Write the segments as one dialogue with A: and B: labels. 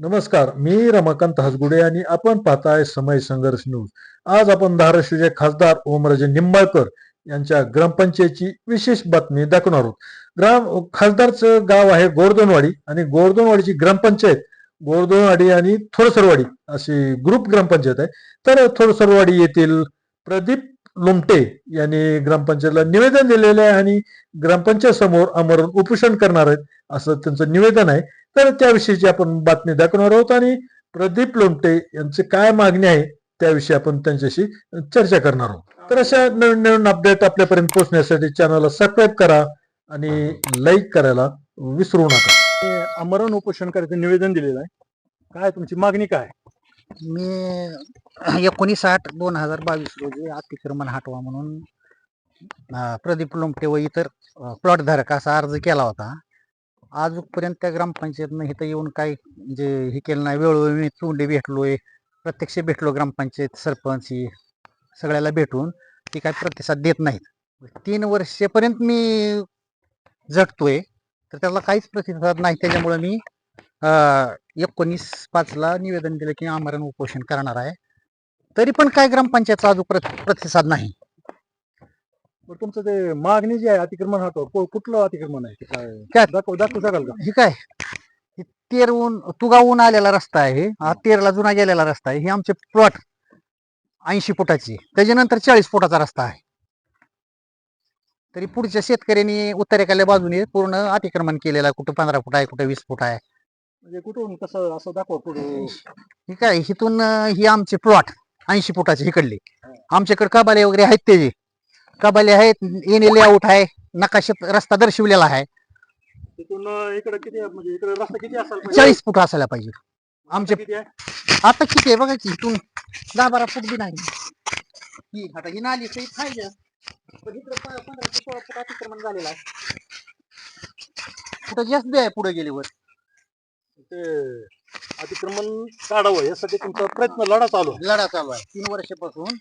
A: नमस्कार मी रमाकांत हसगुडे आणि आपण पाहताय समय संघर्ष न्यूज. आज आपण धाराशिवचे खासदार ओमराजे निंबाळकर यांच्या ग्रामपंचायतीची विशेष बातमी दाखवणार आहोत. ग्राम खासदारचं गाव आहे गोरदोनवाडी आणि गोरदोनवाडीची ग्रामपंचायत गोरदोनवाडी आणि थोरसरवाडी अशी ग्रुप ग्रामपंचायत आहे. तर थोरसरवाडी येथील प्रदीप लोमटे यांनी ग्रामपंचायतला निवेदन दिलेलं आहे आणि ग्रामपंचायत समोर आमरण उपोषण करणार आहेत असं त्यांचं निवेदन आहे. तर त्याविषयीची आपण बातमी दाखवणार आहोत आणि प्रदीप लोमटे यांचे काय मागणी आहे त्याविषयी आपण त्यांच्याशी चर्चा करणार आहोत. तर अशा नवीन नवीन अपडेट आपल्यापर्यंत पोहोचण्यासाठी चॅनलला सबस्क्राईब करा आणि लाईक करायला विसरू नका.
B: आमरण उपोषण करायचं निवेदन दिलेलं आहे. काय तुमची मागणी काय?
C: मी एकोणीस आठ दोन हजार बावीस रोजी अतिक्रमण हटवा म्हणून प्रदीप लोमटे व इतर प्लॉट धारकाचा अर्ज केला होता. आजपर्यंत त्या ग्रामपंचायतनं इथं येऊन काही म्हणजे हे केलं नाही वेळोवेळी मी तोंडी भेटलोय प्रत्यक्ष भेटलो ग्रामपंचायत सरपंच ही सगळ्याला भेटून ती काही प्रतिसाद देत नाहीत. तीन वर्षेपर्यंत मी झटतोय तर त्याला काहीच प्रतिसाद नाही. त्याच्यामुळे मी एकोणीस पाचला निवेदन दिलं की आमरण उपोषण करणार आहे. तरी पण काय ग्रामपंचायतचा अजून प्रतिसाद नाही.
B: बरं तुमचं ते मागणी जी आहे अतिक्रमण हटव को- कुठलं अतिक्रमण आहे? ते काय
C: काय?
B: दाखव दाखवू शकाल का?
C: हे काय? हे तेरहून तुगावून आलेला रस्ता आहे. हा तेरला जुना गेलेला रस्ता आहे. हे आमचे प्लॉट ऐंशी फुटाची. त्याच्यानंतर चाळीस फुटाचा रस्ता आहे. तरी पुढच्या शेतकऱ्यांनी उत्तरेकडल्या बाजूने पूर्ण अतिक्रमण केलेलं आहे. कुठं पंधरा फूट आहे कुठं वीस फूट आहे.
B: म्हणजे कुठून कसं असं दाखवा पुढे.
C: हे काय? इथून अं, ही आमचे प्लॉट ऐंशी फुटाचे इकडले. आमच्याकडे कबाले वगैरे आहेत त्याचे कबाले आहेत येणे लेआउट आहे नकाशात रस्ता दर्शवलेला आहे.
B: तिथून इकडे किती? म्हणजे इकडे रस्ता किती असायला पाहिजे?
C: चाळीस फूट असायला पाहिजे. आमचे
B: किती आहे?
C: आता किती आहे बघा की इथून दहा बारा फूट बी नाही. ही आता ही नाली सहित पण इकडे प- पंधरा ते सोळा फूट अतिक्रमण झालेलं आहे. कुठं जास्त बी आहे पुढे गेल्यावर?
B: ते अतिक्रमण काढावं यासाठी तुमचा प्रयत्न लढा चालू आहे.
C: लढा चालू आहे. तीन वर्षापासून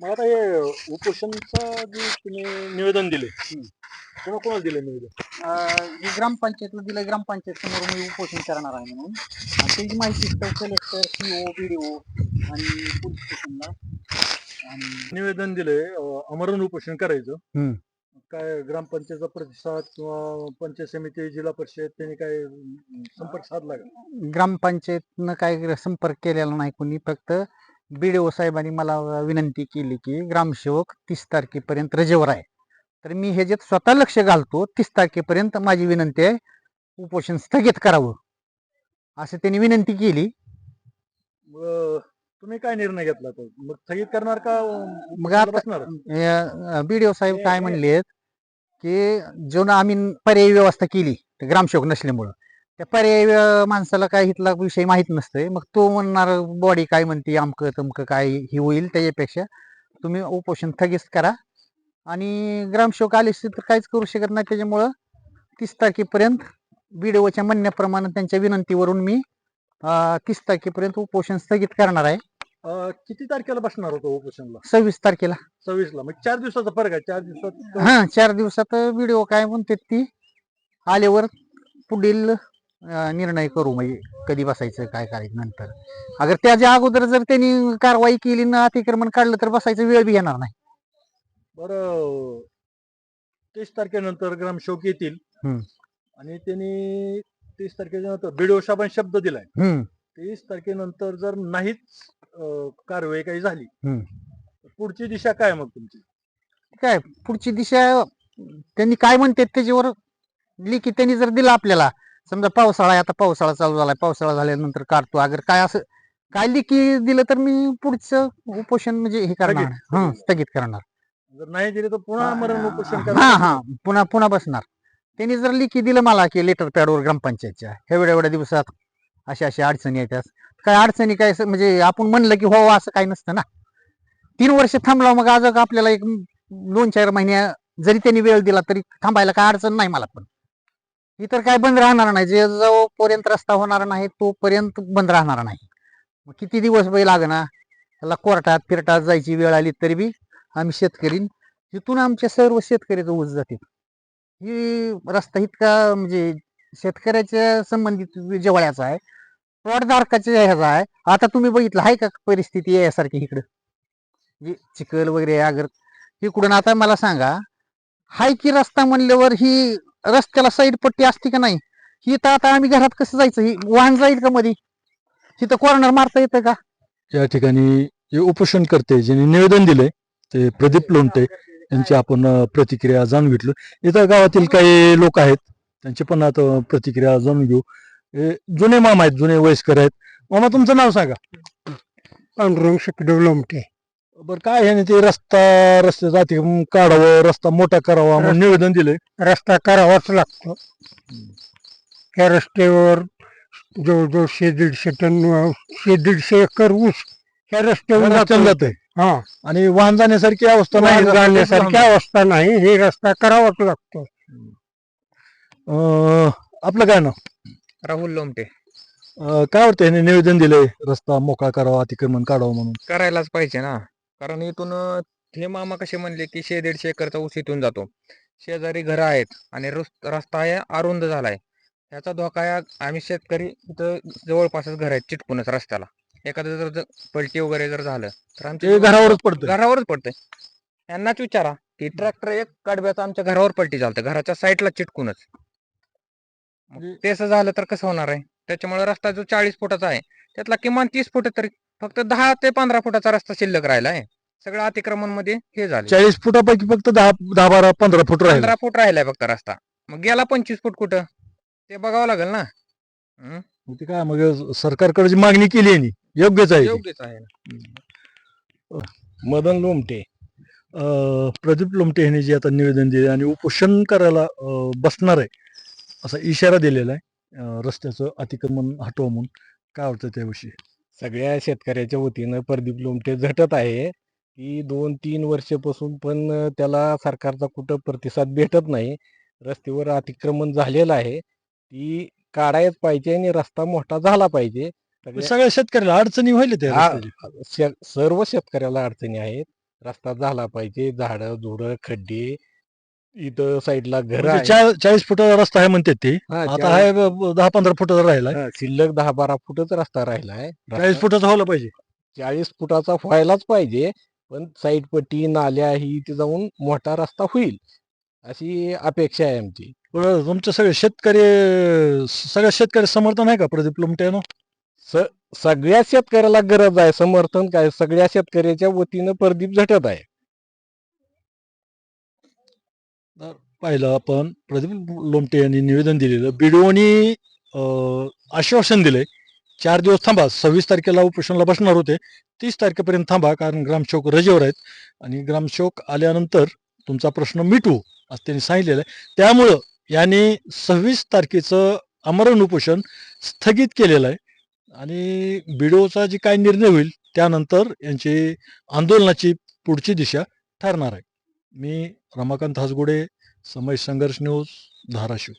B: मग आता हे उपोषणचं जे तुम्ही निवेदन दिले
C: हम्म.
B: कोणा कोणाला दिले निवेदन?
C: अं, हे ग्रामपंचायतला दिलं ग्रामपंचायत समोर मी उपोषण करणार आहे म्हणून. आणि त्याची माहिती कलेक्टर सीओ बीडीओ आणि पोलीस स्टेशनला आणि
B: निवेदन दिले अमरण उपोषण करायचं.
C: हम्म.
B: काय ग्रामपंचायतचा प्रतिसाद किंवा पंचायत समिती जिल्हा परिषद त्यांनी काय अं, संपर्क साधला का?
C: ग्रामपंचायतनं काय संपर्क केलेला नाही कोणी फक्त बीडीओ साहेबांनी मला विनंती केली की ग्रामसेवक तीस तारखेपर्यंत रजेवर आहे. तर मी हे जे स्वतः लक्ष घालतो तीस तारखेपर्यंत माझी विनंती आहे उपोषण स्थगित करावं. असं त्यांनी विनंती केली.
B: तुम्ही काय निर्णय घेतला तर मग स्थगित करणार का
C: मग आता- बीडीओ साहेब काय म्हणलेत की जो ना आम्ही पर्यायी व्यवस्था केली ते ग्रामसेवक नसल्यामुळं. त्या पर्यायी माणसाला काय इथला विषय माहीत नसतोय. मग तो म्हणणार बॉडी काय म्हणते अमकं तमकं काय ही होईल त्याच्यापेक्षा. तुम्ही उपोषण स्थगित करा. आणि ग्रामसेवक आले असते तर काहीच करू शकत नाही. त्याच्यामुळं तीस तारखेपर्यंत बीडीओच्या म्हणण्याप्रमाणे त्यांच्या विनंतीवरून मी तीस तारखेपर्यंत उपोषण स्थगित करणार आहे.
B: किती तारखेला बसणार होतो उपोषणला?
C: सव्वीस तारखेला.
B: सव्वीस ला मग चार दिवसाचा फरक आहे. चार दिवसात
C: हा चार दिवसात व्हिडिओ काय म्हणते ती? आल्यावर पुढील निर्णय करू म्हणजे कधी बसायचं काय करायचं नंतर. अगर त्याच्या अगोदर जर त्यांनी कारवाई केली ना अतिक्रमण काढलं तर बसायचं वेळ बी येणार नाही.
B: बरं तीस तारखेनंतर ग्रामसेवक येतील.
C: हम्म.
B: आणि त्यांनी तीस तारखेच्या नंतर बीडीओ साहेबांनी शब्द दिलाय.
C: हम्म.
B: तीस तारखेनंतर जर नाहीच अं, कारवाई काही झाली
C: हम्म.
B: तर पुढची दिशा काय मग तुमची?
C: काय पुढची दिशा त्यांनी काय म्हणते त्याच्यावर लिखी त्यांनी जर दिला आपल्याला समजा पावसाळा आहे आता पावसाळा चालू झालाय. पावसाळा झाल्यानंतर काढतो. अगर काय असं काय लिखी दिलं तर मी पुढचं उपोषण म्हणजे हे करणार.
B: स्थगित,
C: हा करणार.
B: जर नाही दिले तर पुन्हा मरण उपोषण
C: हा
B: करणार.
C: हा. पुन्हा पुन्हा बसणार. त्यांनी जर लिखी दिलं मला की लेटर पॅडवर ग्रामपंचायतच्या एवढ्या एवढ्या दिवसात अशा अशा अडचणी येतात काय अडचणी काय असं म्हणजे आपण म्हणलं की हो असं काही नसतं ना. तीन वर्ष थांबला मग आज आपल्याला एक दोन चार महिने जरी त्यांनी वेळ दिला तरी थांबायला काय अडचण नाही मला पण. इतर काय बंद राहणार नाही. जे जोपर्यंत रस्ता होणार नाही तोपर्यंत बंद राहणार नाही. मग किती दिवस बाई लागणार त्याला कोर्टात फिरटात जायची वेळ आली तरी बी आम्ही शेतकरी तिथून आमच्या सर्व शेतकऱ्याचं ऊस जाते. ही रस्ता इतका म्हणजे शेतकऱ्याच्या संबंधित जवळचा आहे प्लॉट ह्याचा आहे. आता तुम्ही बघितलं आहे का परिस्थिती यासारखी इकडं? जी चिखल वगैरे अगर इकडून आता मला सांगा हाय की रस्ता म्हणल्यावर ही रस्त्याला साईड पट्टी असते का नाही? ही तर आता आम्ही घरात कसं जायचं? ही वाहन जाईल का मध्ये तिथं कॉर्नर मारता येतं का?
A: या ठिकाणी जे उपोषण करते ज्यांनी निवेदन दिलंय ते प्रदीप लोणटे यांची आपण प्रतिक्रिया जाणून घेतलो. इथं गावातील काही लोक आहेत त्यांची पण आता प्रतिक्रिया जाणून घेऊ. हे जुने मामा आहेत जुने वयस्कर आहेत. मामा तुमचं नाव सांगा.
D: पांडुरंग शकदेव लोमटे.
A: बरं काय ह्याने ते रस्ता रस्त्याचा अतिक्रमण काढावं रस्ता मोठा करावा म्हणून निवेदन दिलंय.
D: रस्ता करावाच लागतो. या रस्त्यावर जवळजवळ शे दीडशे टन अं, शे दीडशे एकर ऊस ह्या रस्त्यावर
A: रस्त्यानं
D: जातो.
A: जातंय
D: हा.
A: आणि वाहन जाण्यासारखी अवस्था नाही
D: वाहन जाण्यासारखी अवस्था नाही. हे रस्ता करावाच लागतो.
A: अं, आपलं काय नाव?
E: राहुल लोमटे.
A: काय वाटतं ह्याने निवेदन दिलंय? रस्ता मोकळा करावा अतिक्रमण काढावं म्हणून.
E: करायलाच पाहिजे ना. कारण इथून हे मामा कसे म्हणले की शे दीडशे एकरचा ऊस इथून जातो. शेजारी घरं आहेत आणि रस- रस्ता आहे अरुंद झालाय. ह्याचा धोका आहे आम्ही शेतकरी इथं जवळपासच घर आहेत चिटकूनच रस्त्याला. एखादं जर पलटी वगैरे जर झालं तर आमच्या
A: घरावरच पडतं
E: घरावरच पडतंय. यांनाच विचारा की ट्रॅक्टर एक कडब्याचा आमच्या घरावर पलटी झालं घराच्या साईडला चिटकूनच.
A: म्हणजे-
E: ते असं झालं तर कसं होणार आहे? त्याच्यामुळे रस्ता जो चाळीस फुटाचा आहे त्यातला किमान तीस फुट तरी फक्त दहा ते पंधरा फुटाचा रस्ता शिल्लक राहिला आहे सगळं अतिक्रमणमध्ये हे झालं.
A: चाळीस फुटापैकी फक्त दहा दहा बारा पंधरा फूट राहील.
E: पंधरा फूट राहिलाय फक्त रस्ता. मग गेला पंचवीस फूट कुठं? ते बघावं लागेल ना?
A: ते काय मग सरकारकडे जी मागणी केली आहे योग्यच आहे ती.
E: योग्यच आहे ना.
D: मदन लोमटे
A: अं, प्रदीप लोमटे यांनी जे आता निवेदन दिले आणि उपोषण करायला अं, बसणार आहे असा इशारा दिलेला आहे अं, रस्त्याचं अतिक्रमण हटवा म्हणून. काय वाटतं त्याविषयी?
D: सगळ्या शेतकऱ्याच्या वतीनं प्रदीप लोमटे झटत आहे की दोन तीन वर्षापासून पण त्याला सरकारचा कुठं प्रतिसाद भेटत नाही. रस्त्यावर अतिक्रमण झालेलं आहे. ती काढायच पाहिजे आणि रस्ता मोठा झाला पाहिजे. सगळ्या-
A: शेतकऱ्याला अडचणी व्हायला त्या
D: सर्व शेतकऱ्याला अडचणी आहेत. रस्ता झाला पाहिजे. झाडं झुडं खड्डे इथं साईडला घर
A: म्हणजे चा- चाळीस फुटाचा रस्ता आहे म्हणते ते. आता आहे ब- दहा पंधरा फुटाचा राहिला
D: शिल्लक दहा बारा फुटच रस्ता राहिलाय.
A: चाळीस फुटाचा व्हायला पाहिजे.
D: चाळीस फुटाचा व्हायलाच पाहिजे पण साईड पट्टी नाल्या ही इथे जाऊन मोठा रस्ता होईल अशी अपेक्षा आहे आमची.
A: बरं, तुमचं सगळे शेतकरी सगळ्या शेतकरी समर्थन आहे का प्रदीप लोमटे यांना?
D: स- सगळ्या शेतकऱ्याला गरज आहे समर्थन काय सगळ्या शेतकऱ्याच्या वतीनं प्रदीप झटत आहे.
A: पाहिलं आपण प्रदीप लोमटे यांनी निवेदन दिलेलं. बीडीओनी आश्वासन दिलंय. चार दिवस थांबा. सव्वीस तारखेला उपोषणाला बसणार होते. तीस तारखेपर्यंत थांबा कारण ग्रामसेवक रजेवर आहेत. आणि ग्रामसेवक आल्यानंतर तुमचा प्रश्न मिटू असं त्यांनी सांगितलेलं आहे. त्यामुळं यांनी सव्वीस तारखेचं आमरण उपोषण स्थगित केलेलं आहे. आणि बीडीओचा जे काय निर्णय होईल त्यानंतर यांची आंदोलनाची पुढची दिशा ठरणार आहे. मी रमाकांत हासगुडे समय संघर्ष न्यूज धाराशिव.